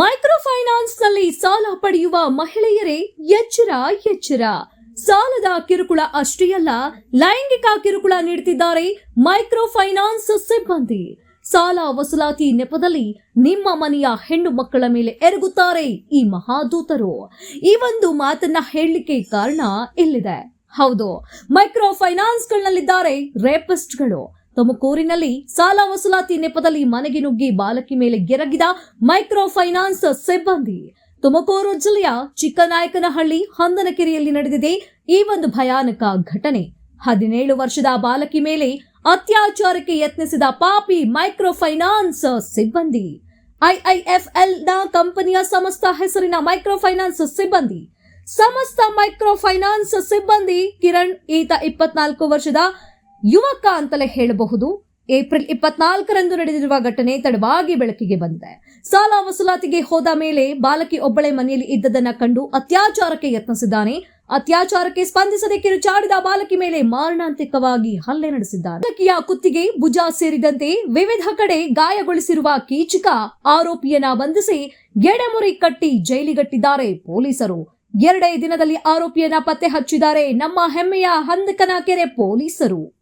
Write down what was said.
Micro ಫೈನಾನ್ಸ್ನಲ್ಲಿ ಸಾಲ ಪಡೆಯುವ ಮಹಿಳೆಯರೇ ಎಚ್ಚರ ಎಚ್ಚರ. ಸಾಲದ ಕಿರುಕುಳ ಅಷ್ಟೇ ಅಲ್ಲ, ಲೈಂಗಿಕ ಕಿರುಕುಳ ನೀಡುತ್ತಿದ್ದಾರೆ ಮೈಕ್ರೋ ಫೈನಾನ್ಸ್ ಸಿಬ್ಬಂದಿ. ಸಾಲ ವಸೂಲಾತಿ ನೆಪದಲ್ಲಿ ನಿಮ್ಮ ಮನೆಯ ಹೆಣ್ಣು ಮಕ್ಕಳ ಮೇಲೆ ಎರಗುತ್ತಾರೆ ಈ ಮಹಾದೂತರು. ಈ ಒಂದು ಮಾತನ್ನ ಹೇಳಲಿಕ್ಕೆ ಕಾರಣ ಇಲ್ಲಿದೆ. ಹೌದು ಮೈಕ್ರೋ ಫೈನಾನ್ಸ್ಗಳಲ್ಲಿದ್ದಾರೆ ರೇಪಿಸ್ಟ್ಗಳು. ತುಮಕೂರಿನಲ್ಲಿ ಸಾಲ ವಸೂಲಾತಿ ನೆಪದಲ್ಲಿ ಮನೆಗೆ ನುಗ್ಗಿ ಬಾಲಕಿ ಮೇಲೆ ಗೆರಗಿದ ಮೈಕ್ರೋ ಫೈನಾನ್ಸ್ ಸಿಬ್ಬಂದಿ. ತುಮಕೂರು ಜಿಲ್ಲೆಯ ಚಿಕ್ಕನಾಯಕನಹಳ್ಳಿ ಹಂದನಕೆರೆಯಲ್ಲಿ ನಡೆದಿದೆ ಈ ಒಂದು ಭಯಾನಕ ಘಟನೆ. ಹದಿನೇಳು ವರ್ಷದ ಬಾಲಕಿ ಮೇಲೆ ಅತ್ಯಾಚಾರಕ್ಕೆ ಯತ್ನಿಸಿದ ಪಾಪಿ ಮೈಕ್ರೋ ಫೈನಾನ್ಸ್ ಸಿಬ್ಬಂದಿ. ಐಐಎಫ್ಎಲ್ನ ಕಂಪನಿಯ ಸಮಸ್ತ ಹೆಸರಿನ ಮೈಕ್ರೋ ಫೈನಾನ್ಸ್ ಸಿಬ್ಬಂದಿ. ಸಮಸ್ತ ಮೈಕ್ರೋ ಫೈನಾನ್ಸ್ ಸಿಬ್ಬಂದಿ ಕಿರಣ್, ಈತ ಇಪ್ಪತ್ನಾಲ್ಕು ವರ್ಷದ ಯುವಕ ಅಂತಲೇ ಹೇಳಬಹುದು, ಏಪ್ರಿಲ್ ಇಪ್ಪತ್ನಾಲ್ಕರಂದು ನಡೆದಿರುವ ಘಟನೆ ತಡವಾಗಿ ಬೆಳಕಿಗೆ ಬಂದಿದೆ. ಸಾಲ ವಸೂಲಾತಿಗೆ ಹೋದ ಮೇಲೆ ಬಾಲಕಿ ಒಬ್ಬಳೆ ಮನೆಯಲ್ಲಿ ಇದ್ದದನ್ನ ಕಂಡು ಅತ್ಯಾಚಾರಕ್ಕೆ ಯತ್ನಿಸಿದ್ದಾನೆ. ಅತ್ಯಾಚಾರಕ್ಕೆ ಸ್ಪಂದಿಸದೆ ಕಿರುಚಾಡಿದ ಬಾಲಕಿ ಮೇಲೆ ಮಾರಣಾಂತಿಕವಾಗಿ ಹಲ್ಲೆ ನಡೆಸಿದ್ದಾನೆ. ಬಾಲಕಿಯ ಕುತ್ತಿಗೆ ಭುಜ ಸೇರಿದಂತೆ ವಿವಿಧ ಕಡೆ ಗಾಯಗೊಳಿಸಿರುವ ಕೀಚಕ ಆರೋಪಿಯನ್ನ ಬಂಧಿಸಿ ಗೆಡೆಮುರಿ ಕಟ್ಟಿ ಜೈಲಿಗಟ್ಟಿದ್ದಾರೆ ಪೊಲೀಸರು. ಎರಡೇ ದಿನದಲ್ಲಿ ಆರೋಪಿಯನ್ನ ಪತ್ತೆ ಹಚ್ಚಿದ್ದಾರೆ ನಮ್ಮ ಹೆಮ್ಮೆಯ ಹಂದಕನ ಕೆರೆ ಪೊಲೀಸರು.